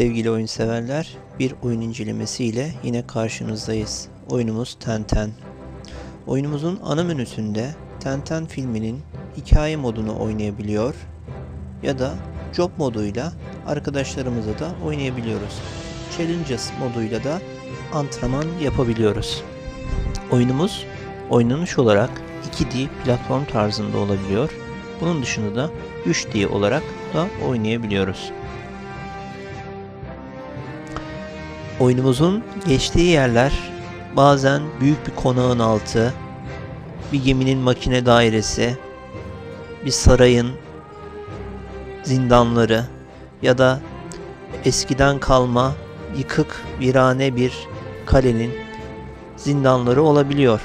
Sevgili oyun severler, bir oyun incelemesi ile yine karşınızdayız. Oyunumuz Tenten. Oyunumuzun ana menüsünde Tenten filminin hikaye modunu oynayabiliyor ya da Job moduyla arkadaşlarımızla da oynayabiliyoruz. Challenges moduyla da antrenman yapabiliyoruz. Oyunumuz oynanış olarak 2D platform tarzında olabiliyor. Bunun dışında da 3D olarak da oynayabiliyoruz. Oyunumuzun geçtiği yerler bazen büyük bir konağın altı, bir geminin makine dairesi, bir sarayın zindanları ya da eskiden kalma yıkık virane bir kalenin zindanları olabiliyor.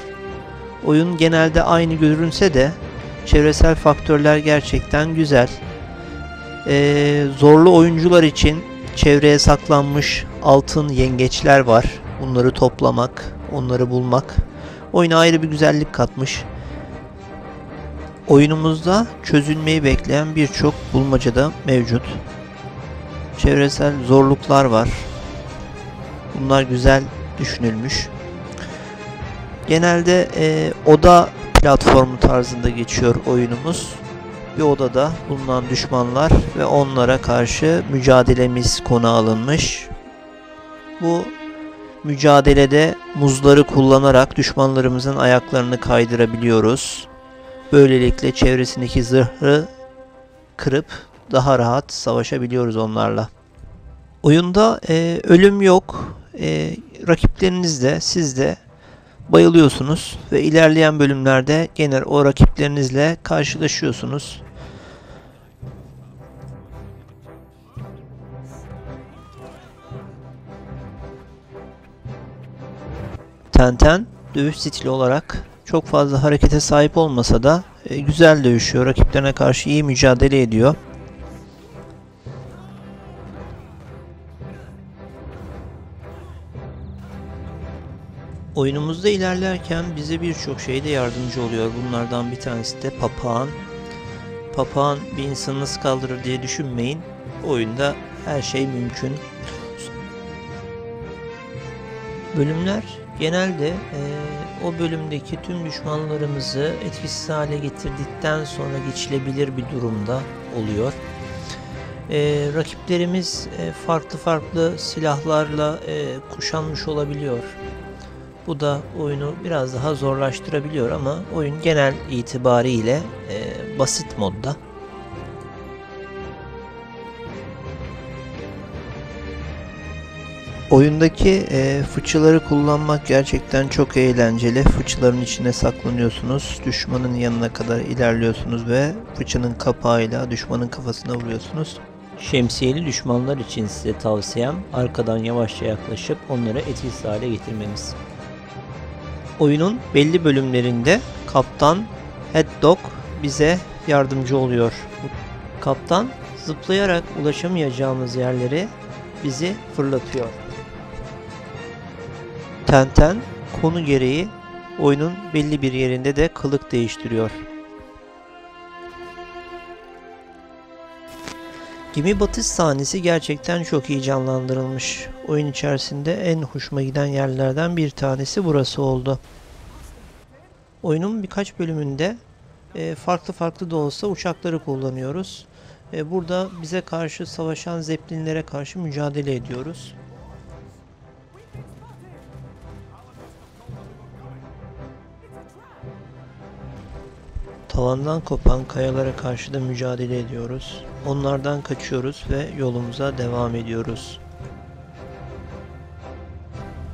Oyun genelde aynı görünse de çevresel faktörler gerçekten güzel. Ee, zorlu oyuncular için çevreye saklanmış altın yengeçler var. Bunları toplamak, onları bulmak oyuna ayrı bir güzellik katmış. Oyunumuzda çözülmeyi bekleyen birçok bulmaca da mevcut. Çevresel zorluklar var. Bunlar güzel düşünülmüş. Genelde e, oda platformu tarzında geçiyor oyunumuz. Bir odada bulunan düşmanlar ve onlara karşı mücadelemiz konu alınmış. Bu mücadelede muzları kullanarak düşmanlarımızın ayaklarını kaydırabiliyoruz. Böylelikle çevresindeki zırhı kırıp daha rahat savaşabiliyoruz onlarla. Oyunda e, ölüm yok. E, rakipleriniz de siz de bayılıyorsunuz ve ilerleyen bölümlerde genel o rakiplerinizle karşılaşıyorsunuz. Tenten dövüş stili olarak çok fazla harekete sahip olmasa da e, güzel dövüşüyor. Rakiplerine karşı iyi mücadele ediyor. Oyunumuzda ilerlerken bize birçok şeyde yardımcı oluyor. Bunlardan bir tanesi de papağan. Papağan bir insanı nasıl kaldırır diye düşünmeyin. Oyunda her şey mümkün. Bölümler genelde e, o bölümdeki tüm düşmanlarımızı etkisiz hale getirdikten sonra geçilebilir bir durumda oluyor. E, rakiplerimiz e, farklı farklı silahlarla e, kuşanmış olabiliyor. Bu da oyunu biraz daha zorlaştırabiliyor ama oyun genel itibariyle e, basit modda. Oyundaki e, fıçıları kullanmak gerçekten çok eğlenceli. Fıçıların içine saklanıyorsunuz. Düşmanın yanına kadar ilerliyorsunuz ve fıçının kapağıyla düşmanın kafasına vuruyorsunuz. Şemsiyeli düşmanlar için size tavsiyem arkadan yavaşça yaklaşıp onları etkisiz hale getirmeniz. Oyunun belli bölümlerinde kaptan Head Dog bize yardımcı oluyor. Kaptan zıplayarak ulaşamayacağımız yerleri bizi fırlatıyor. Tenten konu gereği oyunun belli bir yerinde de kılık değiştiriyor. Gemi batış sahnesi gerçekten çok iyi canlandırılmış. Oyun içerisinde en hoşuma giden yerlerden bir tanesi burası oldu. Oyunun birkaç bölümünde e, farklı farklı da olsa uçakları kullanıyoruz. E, burada bize karşı savaşan zeplinlere karşı mücadele ediyoruz. Tavandan kopan kayalara karşı da mücadele ediyoruz. Onlardan kaçıyoruz ve yolumuza devam ediyoruz.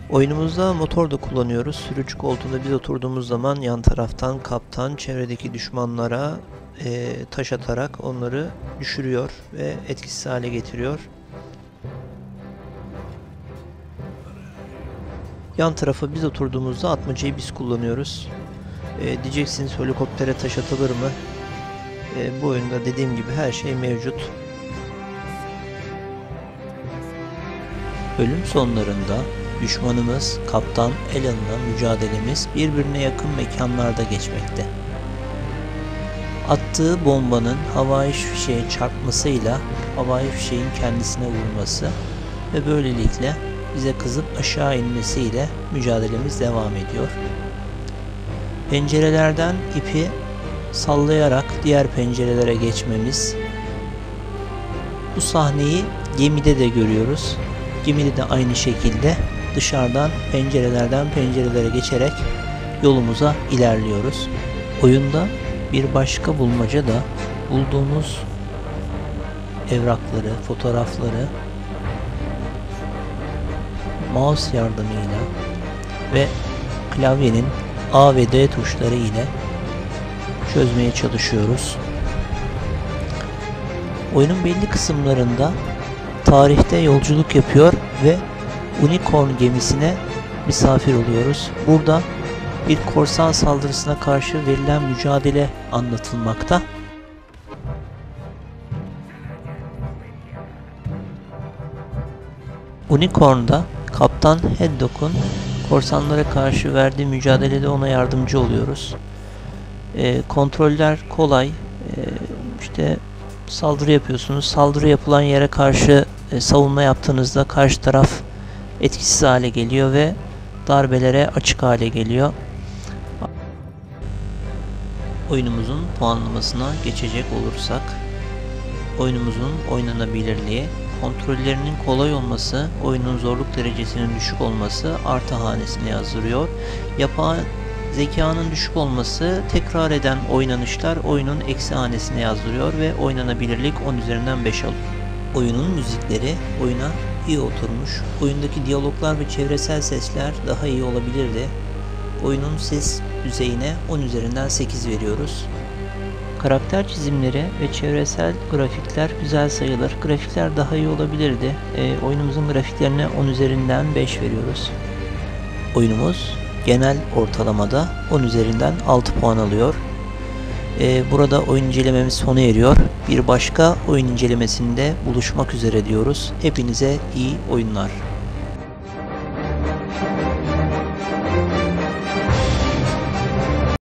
Oyunumuzda motor da kullanıyoruz. Sürücü koltuğunda biz oturduğumuz zaman yan taraftan kaptan çevredeki düşmanlara e, taş atarak onları düşürüyor ve etkisiz hale getiriyor. Yan tarafa biz oturduğumuzda atmacayı biz kullanıyoruz. E, diyeceksiniz helikoptere taş atılır mı? E, bu oyunda dediğim gibi her şey mevcut. Bölüm sonlarında düşmanımız Kaptan Alan'la mücadelemiz birbirine yakın mekanlarda geçmekte. Attığı bombanın havai fişeğe çarpmasıyla havai fişeğin kendisine vurması ve böylelikle bize kızıp aşağı inmesiyle mücadelemiz devam ediyor. Pencerelerden ipi sallayarak diğer pencerelere geçmemiz. Bu sahneyi gemide de görüyoruz. Gemide de aynı şekilde dışarıdan pencerelerden pencerelere geçerek yolumuza ilerliyoruz. Oyunda bir başka bulmaca da bulduğumuz evrakları, fotoğrafları mouse yardımıyla ve klavyenin A ve D tuşları ile çözmeye çalışıyoruz. Oyunun belli kısımlarında tarihte yolculuk yapıyor ve Unicorn gemisine misafir oluyoruz. Burada bir korsan saldırısına karşı verilen mücadele anlatılmakta. Unicorn'da Kaptan Haddock'un korsanlara karşı verdiği mücadelede ona yardımcı oluyoruz. E, kontroller kolay. E, işte saldırı yapıyorsunuz. Saldırı yapılan yere karşı e, savunma yaptığınızda karşı taraf etkisiz hale geliyor ve darbelere açık hale geliyor. Oyunumuzun puanlamasına geçecek olursak oyunumuzun oynanabilirliği, kontrollerinin kolay olması, oyunun zorluk derecesinin düşük olması artı hanesine yazdırıyor. Yapay zekanın düşük olması tekrar eden oynanışlar oyunun eksi hanesine yazdırıyor ve oynanabilirlik 10 üzerinden 5 alıyor. Oyunun müzikleri oyuna iyi oturmuş. Oyundaki diyaloglar ve çevresel sesler daha iyi olabilirdi. Oyunun ses düzeyine 10 üzerinden 8 veriyoruz. Karakter çizimleri ve çevresel grafikler güzel sayılır. Grafikler daha iyi olabilirdi. E, oyunumuzun grafiklerine 10 üzerinden 5 veriyoruz. Oyunumuz genel ortalamada 10 üzerinden 6 puan alıyor. E, burada oyun incelememiz sona eriyor. Bir başka oyun incelemesinde buluşmak üzere diyoruz. Hepinize iyi oyunlar.